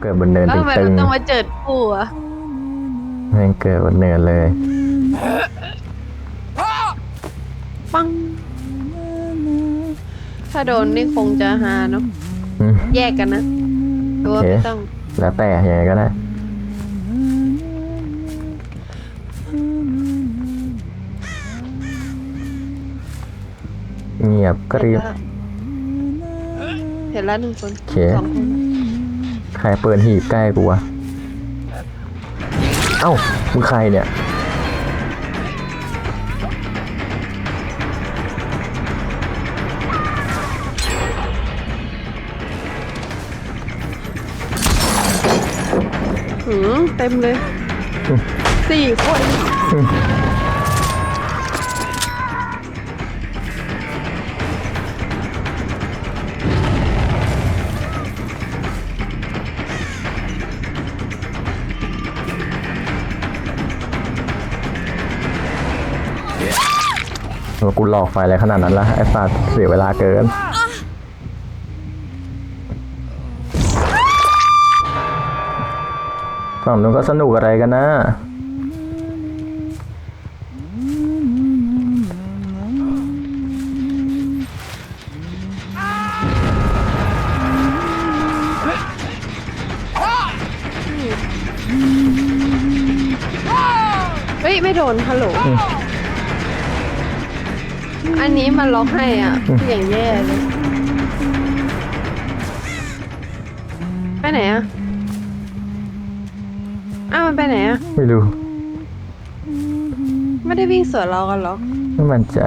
เกิดบนเนินแล้วทำไมตึเรางต้องมาเจิดปูอะๆแม่งเกิดบนเนินเลย ปัง ถ้าโดนนี่คงจะฮาเนาะ อืม แยกกันนะหรือว่าโอเค ไม่ต้อง แล้วแต่ยังไงก็ได้เงียบกริบ เห็นแล้วหนึ่งคนโอเค สองคน ใครเปิดหีบใกล้กูวะ เอ้า มึงใครเนี่ย หืมเต็มเลยอืมสี่คน ว่ากูหลอกไฟอะไรขนาดนั้นละไอ้สัตว์เสียเวลาเกิน ฝั่งนู้นก็สนุกอะไรกันนะ อันนี้มันล็อกให้อะอืมอย่างแย่เลย ไปไหนอะ อ้าวมันไปไหนอะ ไม่รู้ ไม่ได้วิ่งสวนเรากันเหรอ ไม่มั่นใจ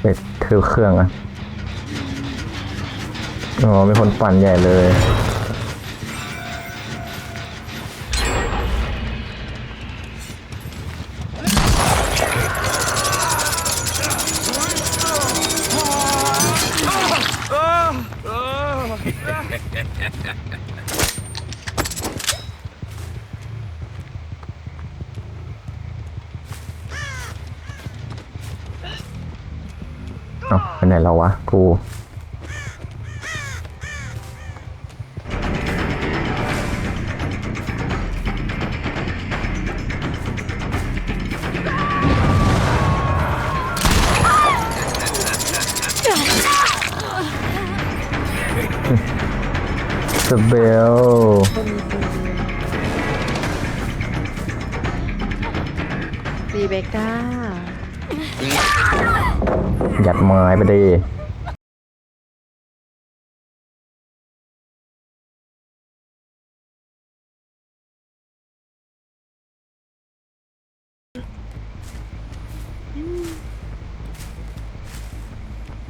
ไปถือเครื่องอะ อ๋อมีคนปั่นใหญ่เลย เอ้าไปไหนแล้ววะกู บลรีเบคก้ายัดไม้ไปดี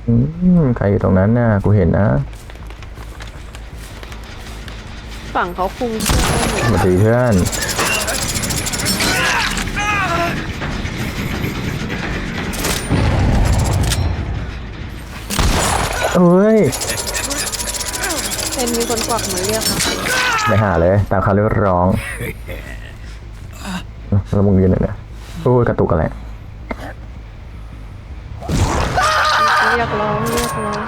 อืมใครอยู่ตรงนั้นน่ะ กูเห็นนะ ฝั่งเขาคุมเครื่องสวัสดีเพื่อน เอ้ยเป็นมีคนกวักมือเรียกค่ะไปหาเลย ตามคำเรียกร้องแล้วมึงยืนไหนเนี่ยโอ้ยกระตุกอะไร เรียกร้องเรียกร้อง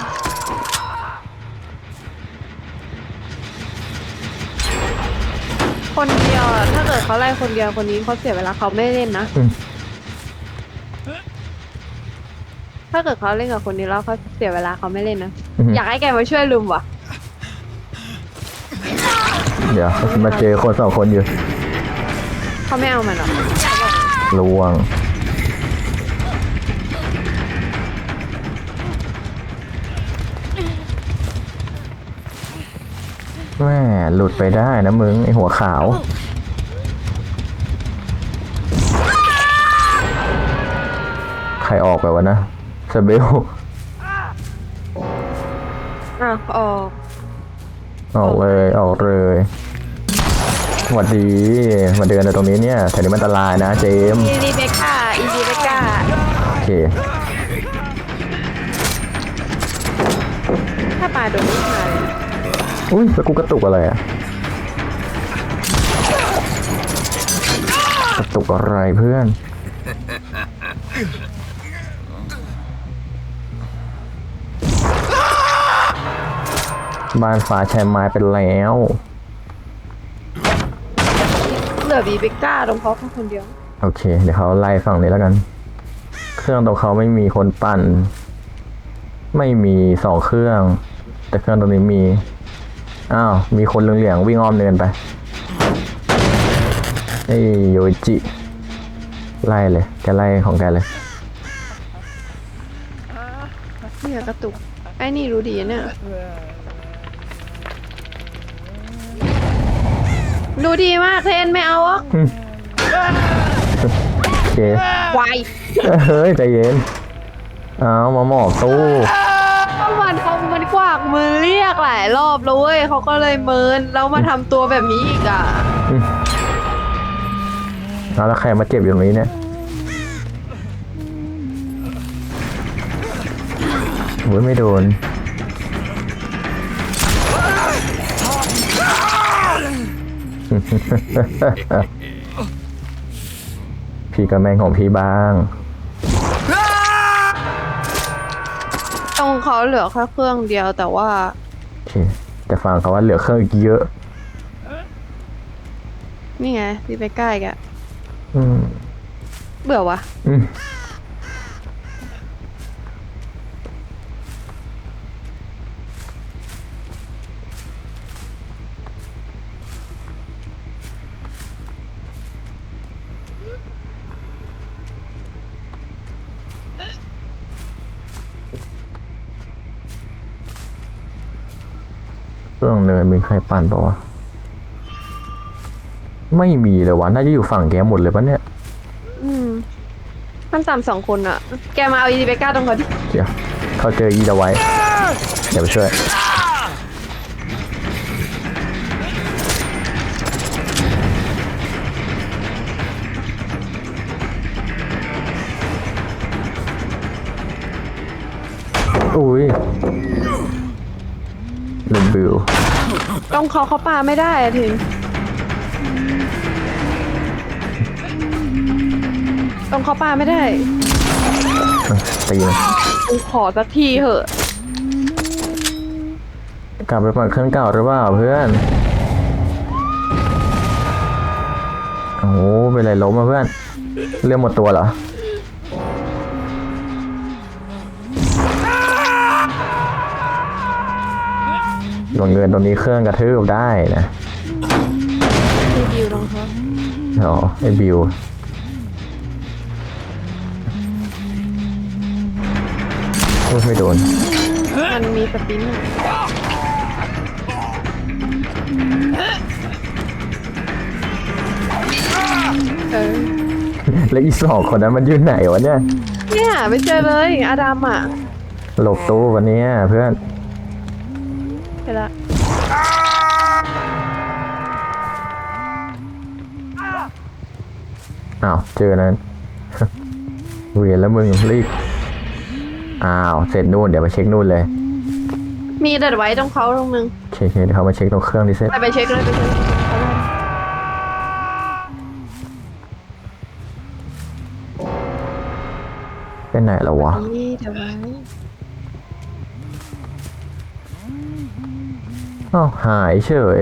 คนเดียวอะถ้าเกิดเขาไล่คนเดียวคนนี้เขาเสียเวลาเขาไม่เล่นนะ อืม ถ้าเกิดเขาเล่นกับคนนี้แล้วเขาเสียเวลาเขาไม่เล่นนะ อือหืออยากให้แกมาช่วยลุมว่ะ เดี๋ยวมาเจอคนสองคนอยู่เขาไม่เอามันหรอกลวง แม่หลุดไปได้นะมึง ไอหัวขาว ใครออกไปวะนะสเบลอะออกออกเลย ออกเลยสวัสดี มาเดินในตรงนี้เนี่ยแถวนี้มันอันตรายนะเจมส์อีดีเบคก้าอีดีเบคก้าโอเค ถ้าปลาโดนไม่มาเลยนะ อุ้ยแล้วกูกระตุกอะไรอะกระตุกอะไรเพื่อน บ้านฟ้าใช้ไม้เป็นแล้วอบีเบกก้าตรงเขาแค่คนเดียว โอเค เดี๋ยวเขาไล่ฝั่งนี้แล้วกัน เครื่องตรงเขาไม่มีคนปั่น ไม่มีสองเครื่อง แต่เครื่องตรงนี้มี อ้าวมีคนเหลืองๆวิ่งอ้อมเนินไปไอ้โยจิ ไล่เลยแกไล่ของแกเลย เนี่ยกระตุก ไอ้นี่รู้ดีเนี่ยดูดีมากเทนไม่เอาอะโอเควายเฮ้ยใจเย็น เอามาหมอบตู้ก็มัน เขากวากมือเรียกหลายรอบแล้วเว้ยเขาก็เลยเมินแล้วมาทำตัวแบบนี้อีกอะ เอาแล้วใครมาเจ็บอยู่ตรงนี้เนี่ยโอ้ยไม่โดน พี่กับแมงของพี่บ้าง เขาเหลือแค่เครื่องเดียวแต่ว่าโอเคแต่ฟังเขาว่าเหลือเครื่องอีกเยอะ นี่ไงพี่ไปใกล้กอะอืมเบื่อวะอืม เนินมีใครปั่นปะวะ ไม่มีเลยวะ น่าจะอยู่ฝั่งแกหมดเลยปะเนี่ย อืมขั้นต่ำสองคนอะแกมาเอาอีเบก้าตรงเขาดิเดี๋ยวเขาเจออีดเดาไว้ เดี๋ยวไปช่วย รงเขาเขาปาไม่ได้อะทิงตรงเขาปาไม่ได้ตีมันกูขอสักทีเหอะ กลับไปปั่นเครื่องเก่าหรือเปล่าเพื่อน โอ้โหเป็นไรล้มมาเพื่อน เรื่องหมดตัวเหรอ ลงเงินตรงนี้เครื่องกระทืบได้นะรีวิวตรงเขาอ๋อไอ้บิวโอ้ยไม่โดน มันมีสปินอะเออแล้วอีสองคนนั้นมันอยู่ไหนวะเนี่ย เนี่ยไม่เจอเลยอาดัมอะ หลบตู้วันนี้เพื่อน เจอนั้นเวียนแล้วมึงรีบอ้าวเสร็จนู่นเดี๋ยวไปเช็คนู่นเลย มีเด็ดไว้ตรงเขาตรงนึงโอเคโอเคเดี๋ยวเขามาเช็คตรงเครื่องที่เสร็จไปไปเช็คเลยไปเช็คเอาเลยเป็นไหนแล้ววะนี่เดี๋ยวไว้อ้าวหายเฉย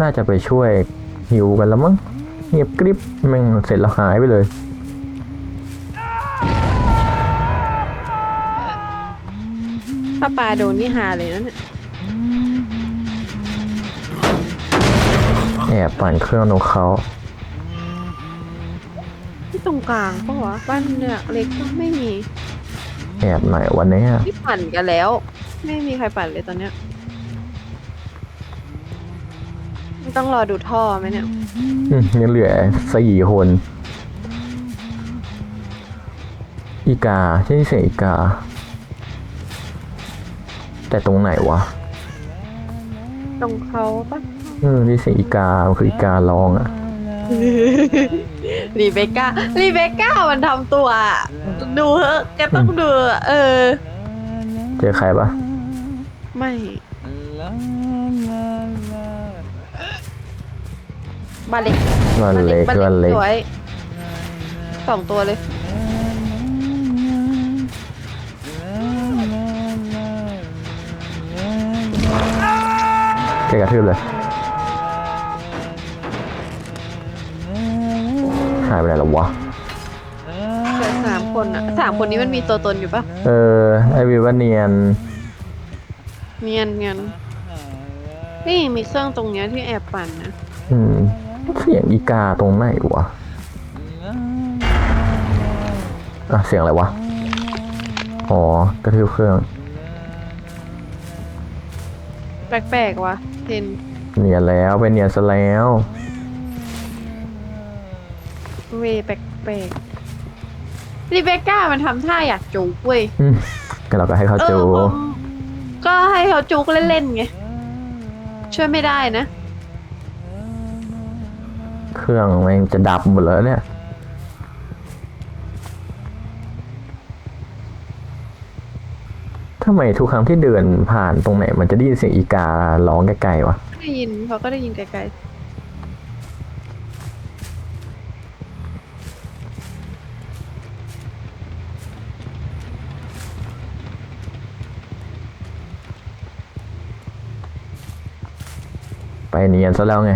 น่าจะไปช่วยหิวกันแล้วมั้งเงียบกริบแม่งเสร็จแล้วหายไปเลยถ้าปลาโดนนี่หาเลยนั่นน่ะแอบปั่นเครื่องนกเขาที่ตรงกลางปะวะบ้านเนี่ยเล็กก็ไม่มี แอบไหนวันนี้ที่ปั่นกันแล้ว ไม่มีใครปั่นเลยตอนเนี้ย ต้องรอดูท่อไหมเนี่ยอืมยังเหลือสี่คน อีกาใช่เสียงอีกา แต่ตรงไหนวะ ตรงเขาปะเออนี่เสียงอีกามันคืออีการ้องอะรีเบคก้ารีเบคก้ามันทำตัวอะดูเหอะแกต้องดูอะเออ เจอใครปะไม่ บาเล็กวันเล็กบาวันเล็กสวยสองตัวเลยอแกกระทืบเลย หายไปไหนแล้ววะเหลือสามคนอะสามคนนี้มันมีตัวตนอยู่ปะเออ ไอวิวว่าเนียน เนียนเนียนนี่มีเครื่องตรงเนี้ยที่แอบปั่นนะ อืม เสียงอีกาตรงไหนวะอะเสียงอะไรวะ อ๋อกระทืบเครื่อง แปลกๆวะเทนเนียนแล้วเป็นเนียนซะแล้วเวแปลกๆรีเบคก้ามันทำท่าอยากจูบเว้ยอืมก็เราก็ให้เขาเอจูอผมก็ให้เขาจุกเล่นๆไงช่วยไม่ได้นะเค รื่องแม่งจะดับหมดแล้วเนี่ยทำไมทุกครั้งที่เดินผ่านตรงไหน มันจะได้ยินเสียงอีการ้องไกลๆวะได้ยินเขาก็ได้ยินไกลไปเนียนซะแล้วไง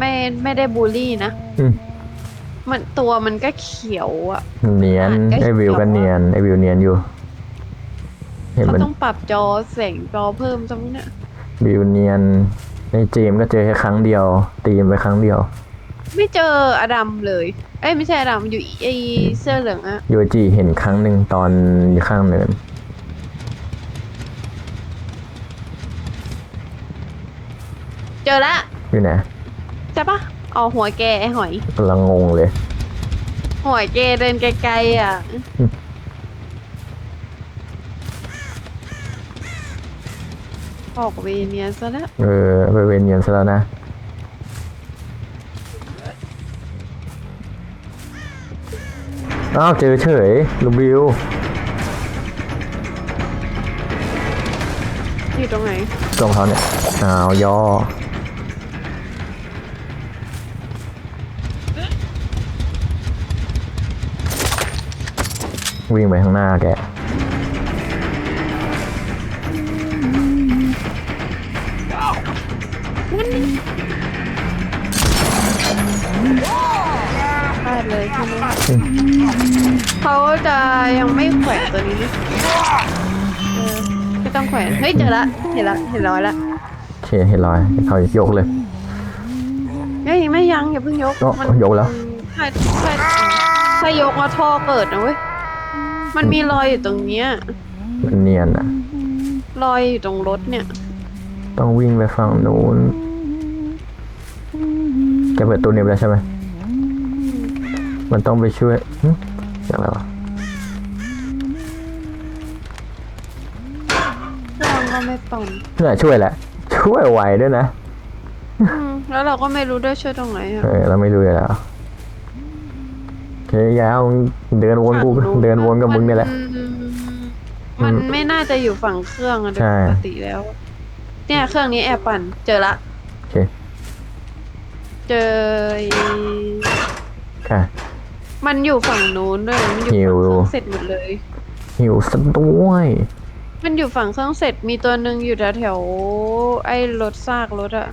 ไม่ไม่ได้บูลลี่นะ อืม มันตัวมันก็เขียวอะ เนียนอ่านใกล้ไอวิวก็เคียงเนียนไอวิวเนียนอยู่ เห็นเขามันต้องปรับจอแสงจอเพิ่มตรงนี้เนี่ยวิวเนียนในเจมส์ก็เจอแค่ครั้งเดียว ตีมไปครั้งเดียว ไม่เจออดัมเลย เอ้ยไม่ใช่อดัมอยู่ไอเสื้อเหลืองอะยูจีเห็นครั้งหนึ่งตอนอยู่ข้างเนินเจอละอยู่ไหน ใช่ปะเอาหัวแกไอหอย กำลังงงเลย หัวแกเดินไกลๆอะอืมออกเวเนียซะแล้วเออไปเวนเนียนซะแล้วนะ อ้าวเจอเฉยลูกบิว อยู่ตรงไหน ตรงเขาเนี่ยอ้าวย่อ วิ่งไปข้างหน้าแกพลาดเลยใช่ไหมเขาจะยังไม่แขวนตัวนี้นะเออไม่ต้องแขวนเฮ้ยเจอละเห็นละเห็นร้อยละโอเคเห็นรอยเขายกเลย เฮ้ยไม่ยังอย่าเพิ่งยกอ๋อมันยกแล้ว ถ้าถ้าถ้ายกมาท่อเกิดนะเว้ย มันมีรอยอยู่ตรงเนี้ย มันเนียนอะรอยอยู่ตรงรถเนี่ย ต้องวิ่งไปฝั่งนู้นแกเปิดตู้นี้ไปแล้วใช่ไหม มันต้องไปช่วยหึเสียงอะไรวะเครื่องก็ไม่ปั่นเนี่ยช่วยแหละ ช่วยไวด้วยนะอืมแล้วเราก็ไม่รู้ด้วยช่วยตรงไหนอะ เออเราไม่รู้อยู่แล้วโอ เคยาวเดินวนกูเดินวนกับมึงนี่แหละ มันมันไม่น่าจะอยู่ฝั่งเครื่องอะโดยใช่ ปกติแล้ว เนี่ยเครื่องนี้แอบปั่น เจอละ โอเคเจอไอ้ค่ะ มันอยู่ฝั่งนู้นด้วย มันอยู่หิวฝั่งเครื่องเสร็จหมดเลย หิวสัด้วยมันอยู่ฝั่งเครื่องเสร็จมีตัวหนึ่งอยู่แถวแถวๆไอ้รถซากรถอะ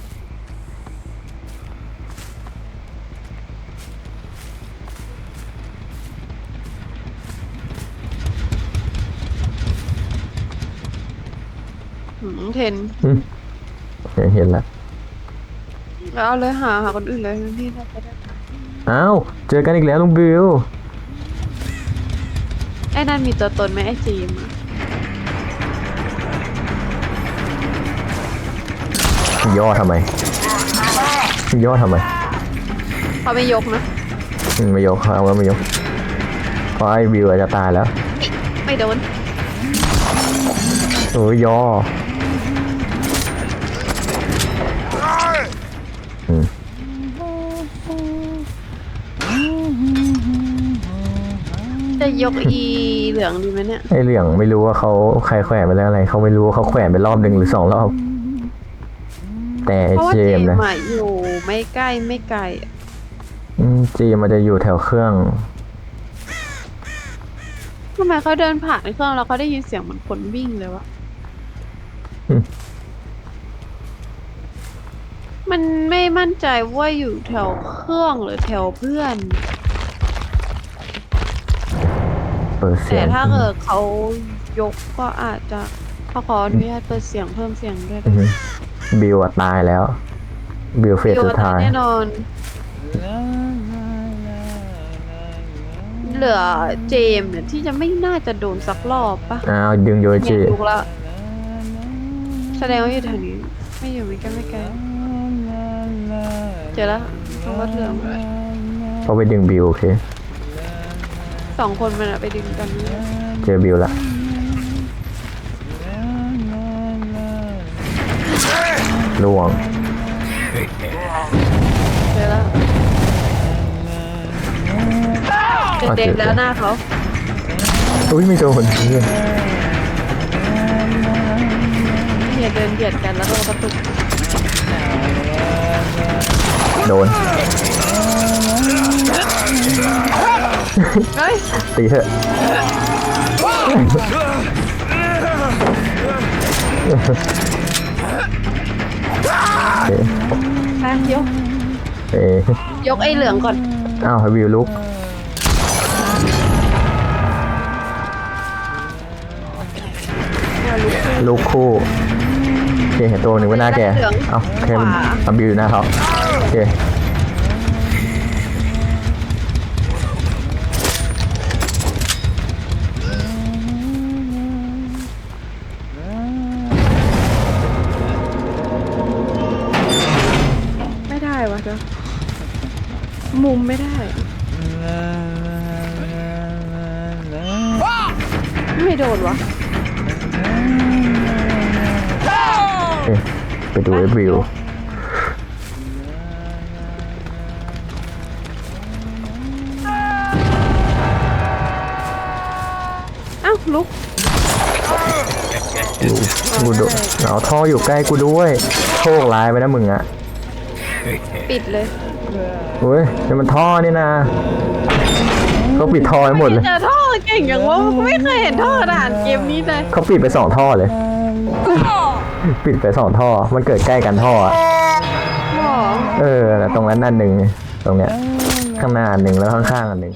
เทนอืมโอเคเห็นแล้วแล้วเอาเลยหาหาคนอื่นเลยพี่ถ้าไปได้อ้าวเจอกันอีกแล้วลุงบิวไอ้นั่นมีตัวตนไหมไอ้จีมอะย่อทำไม ย่อทำไมเขาไม่ยกนะอืมไม่ยกเอาว่าไม่ยกเพราะไอ้บิวอาจจะตายแล้ว ไม่โดนเออย่ออื จะจะยกอีเหลืองดีไหมเนี่ย ไอเหลืองไม่รู้ว่าเขาใครแขวนไปแล้วอะไรเขาไม่รู้ว่าเขาแขวนไปรอบหนึ่งหรือสองรอบ แต่ไอ้เพราะว่าเจเจมมส์ส์นะ อะอยู่ไม่ใกล้ไม่ไกลอะอืมเจมส์มันจะอยู่แถวเครื่อง ทำไมเขาเดินผ่านเครื่องแล้วเขาได้ยินเสียงเหมือนคนวิ่งเลยวะ อืม มันไม่มั่นใจว่าอยู่แถวเครื่องหรือแถวเพื่อน เปิดเสีแต่ยงถ้าเกิดเขายกก็อาจจะเขาขออนุญาตเปิดเสียงเพิ่มเสียงด้วยอือฮึบิวอะตายแล้ว บิวเฟสสุดท้าย แน่นอน เหลือเจมส์เนี่ยที่จะไม่น่าจะโดนสักรอบปะอ้าวดึงโยเนี่จิยลุกแล้วแสดงว่าอยู่แถวนี้ ไม่อยู่ไม่ใกล้ไม่ไกลเจอแล้วตรงรถเหลืองเขาไปดึงบิวโอเค สองคนมันอะไปดึงกันเจอบิวละล่วงเจอแล้วเด็กๆแล้วหน้าเขาอุ้ยไม่โดนเหี้ยเนี่ยเดินเบียดกันแล้วก็กระตุกโดน เฮ้ยตีเถอะโอเคไปยกเอ๊ะยกไอ้เหลืองก่อน อ้าวให้วิวลุกเนี่ยลุกขึ้นลุกคู่โอเคเห็นตัวหนึ่งไว้หน้าแกเหลืองเอ้าโอเคมันขวาเอาบิวอยู่หน้าเขาโอเค มุมไม่ได้ ไม่โดนวะโอเคไปดูไอ้บิวอ้าวลุกกูโดนเอาท่ออยู่ใกล้กูด้วย โชคร้ายไปนะมึงอะปิดเลย เฮ้ยนี่มันท่อนี่นะเขาปิดท่อให้หมดเลยจะท่อเก่งอย่างว่าไม่เคยเห็นท่อขนาดเกมนี้เลยเขาปิดไปสองท่อเลย ปิดไปสองท่อ มันเกิดใกล้กันท่ออะหรอเออ ตรงนั้นนั่นหนึ่งตรงเนี้ย ข้างหน้าอันหนึ่งแล้วข้างๆอันหนึ่ง